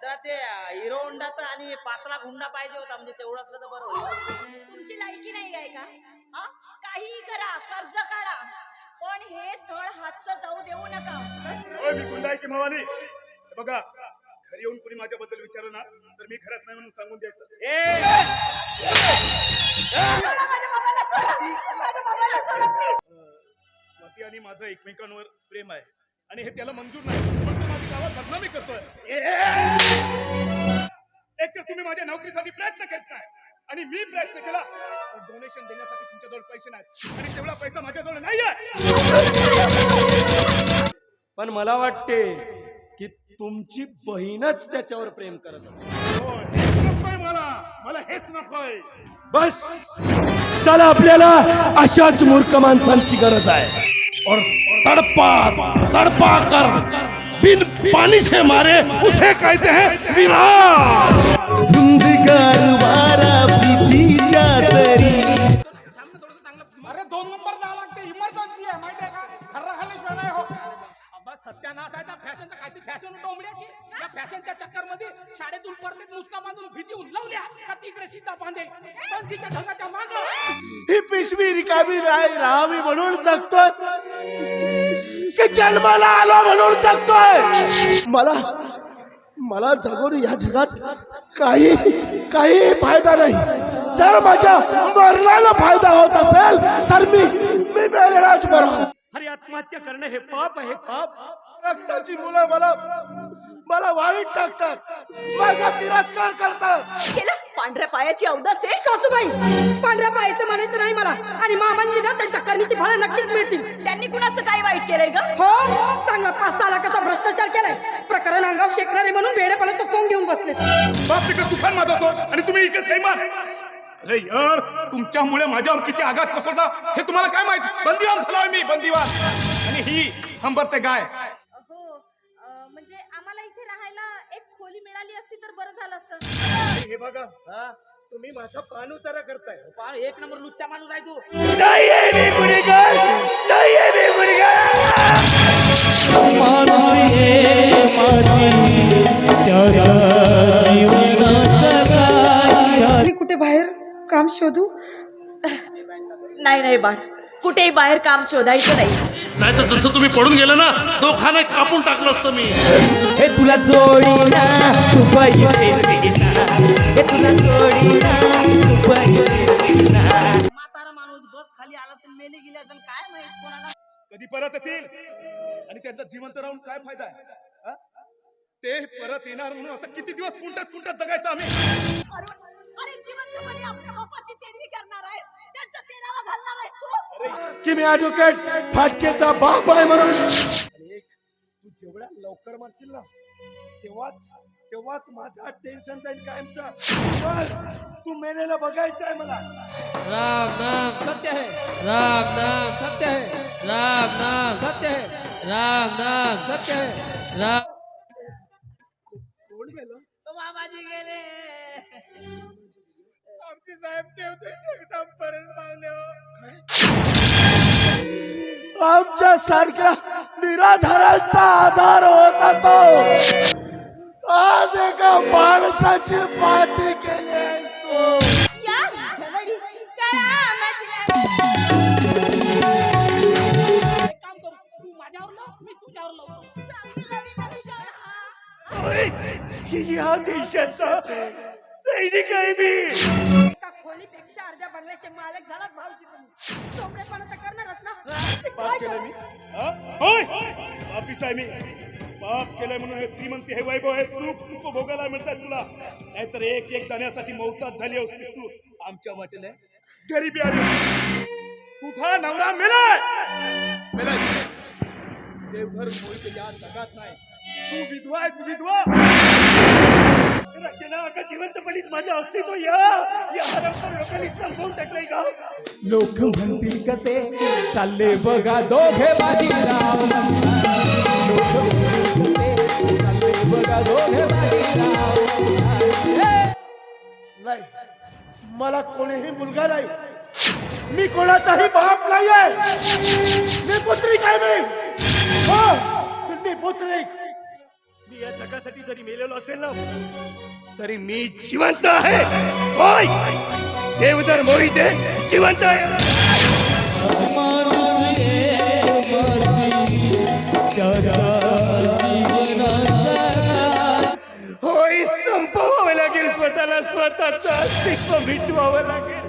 जरा ते हिरो होंडाचा आणि पाच लाख हुंडा पाहिजे होता म्हणजे तेवढं असलं तर बरं होईल. तुमची लायकी नाही आहे का? हा? काहीही करा कर्ज काढा. पण हे स्थळ हातचं जाऊ देऊ नका. होय मी गुंडाई की मवाली? हे बघा घरी येऊन कुणी माझ्याबद्दल विचारलं ना तर मी घरात नाही म्हणून सांगून द्यायचं. ए! सोडा माझ्या बाबाला, सोडा. माझ्या बाबाला सोडा, please. स्वाती आणि माझं एकमेकांवर प्रेम आहे. आणि हे त्याला मंजूर नाही. पण तो माझ्या गावात बदनामी करतोय. एक तर तुम्ही माझ्या नोकरीसाठी प्रयत्न करत नाही आणि मी प्रयत्न केला डोनेशन देण्यासाठी तुमच्याजवळ पैसे नाहीत. आणि तेवढा पैसा माझ्याजवळ नाहीये. पण मला वाटते की तुमची बहीणच त्याच्यावर प्रेम करत असेल. हो, मला. मला हेच नकोय. बस. चला आपल्याला अशाच मूर्ख माणसांची गरज आहे. और तड़पा तड़पा कर बिन पानी से मारे उसे कहते हैं विराट। अरे दोन नंबर द्यावं लागते इमर्जन्सी आहे माहिती आहे का? खर्रा खाल्ल्याशिवाय नाही हो अबा सत्यानाश आहे त्या फॅशन या फॅशनच्या चक्करमध्ये शाळेतून परत मुसका बांधून भीती लावल्या का तिकडे सीता बांधे पंचीच्या ढगाच्या माग. ही पिशवी रिकामी राहावी म्हणून जगतोय. की जन्माला आलो म्हणून जगतोय. मला मला जगून या जगात काही काही फायदा नाही. जर माझ्या मरणाला फायदा होत असेल तर मी मी मेलेलाच बरा अरे आत्महत्या करणं हे पाप आहे. पाप रक्ताची मुलं मला मला वाईट टाकतात. माझा तिरस्कार करतात. केलं पांढऱ्या पायाची अवदास आहे सासूबाई. पांढऱ्या पायाचं म्हणायचं नाही मला. आणि मामांजी ना त्यांच्या करणीची फळं नक्कीच मिळतील. त्यांनी कुणाचं काय वाईट केलंय का हो चांगला पाच सहा लाखाचा भ्रष्टाचार केलाय. प्रकरण अंगावर शेकणारे म्हणून वेडेपणाचं सोंग घेऊन बसले बाप तिकडे तुफान माजवतो आणि तुम्ही इकडे थैमान अरे यार तुमच्यामुळे माझ्यावर किती आघात कोसळला हे तुम्हाला काय माहीत? बंदिवान झालोय मी बंदिवान. आणि ही हंबरते गाय. म्हणजे आम्हाला इथे राहायला एक खोली मिळाली असती तर बरं झालं असतं. हे बघा हा, तुम्ही माझा पान उतारा करताय. पा- एक नंबर लुच्चा माणूस आहे तू. मी कुठे बाहेर काम शोधू? नाही नाही बाळ. कुठेही बाहेर काम शोधायचं नाही. नाही तर जसं तुम्ही पडून गेलं ना तो खाना कापून टाकलं असतं मी हे तुला. हे तू फिरवीना. म्हातारा माणूस बस खाली आला असेल मेले गेले असेल काय माहीत कोणाला कधी परत येतील आणि त्यांचा जिवंत राहून काय फायदा आहे हा? ते परत येणार म्हणून असं किती दिवस कुंटात कुंटात जगायचं आम्ही अरे अरे जिवंतपणी आपल्या बापाची तेरवी करणार आहेस त्यांचा तेरावा घालणार आहेस तू की मी ऍडव्होकेट फाटकेचा बाप आहे म्हणून. आणि एक तू जेवढ्या लवकर मरशील ना तेव्हाच तेव्हाच माझा टेन्शन जाईल कायमचा. पण तू मेलेला बघायचं आहे मला. राम नाम सत्य है. राम नाम सत्य है. राम नाम सत्य है. राम नाम सत्य है. राम। कोण गेलं? मामाजी गेले. आमचे साहेब देवते जगदंबरण पावले आमच्या सारख्या निराधारांचा आधार होता तो आज एका माणसाची पाठी केली आहेस तू. या जवळी करा माझी एक काम करू तू माझ्यावर लाव मी तुझ्यावर लावतो. या देशाचा सैनिक आहे मी. खोलीपेक्षा अर्ध्या बंगल्याचे मालक झालात भाऊजी तुम्ही. चोपडेपणा तर करणारच ना. ते पाप काय केलंय करू? मी हा? होय? पापीच आहे मी. पाप केलंय म्हणून हे श्रीमंती हे वैभव हे सुख तू भोगायला मिळतात तुला. नाहीतर एक एक दाण्यासाठी मौताच झाली असतीस तू. आमच्या वाटेला गरीबी आली तुझा नवरा मेलाय! मेलाय. देवघर मोहित या जगात नाही. तू विधवा आहेस विधवा. का जिवंतपणीच माझं अस्तित्व या? या हरमकर लोकांनी संपवून टाकलंय गाव लोक म्हणतील कसे? चालले बघा दोघे बाजीराव लोक म्हणतील कसे? चालले बघा दोघे बाजीराव नाही मला कोणीही मुलगा नाही. मी कोणाचाही बाप नाहीये. मी पुत्रिक आहे मी? हो मी पुत्रिक जरी मेलेलो असेल ना तरी मी जिवंत आहे. होय! देवधर मोहिते जिवंत आहे. होय संपवावं लागेल स्वतःला स्वतःच अस्तित्व मिटवावं लागेल.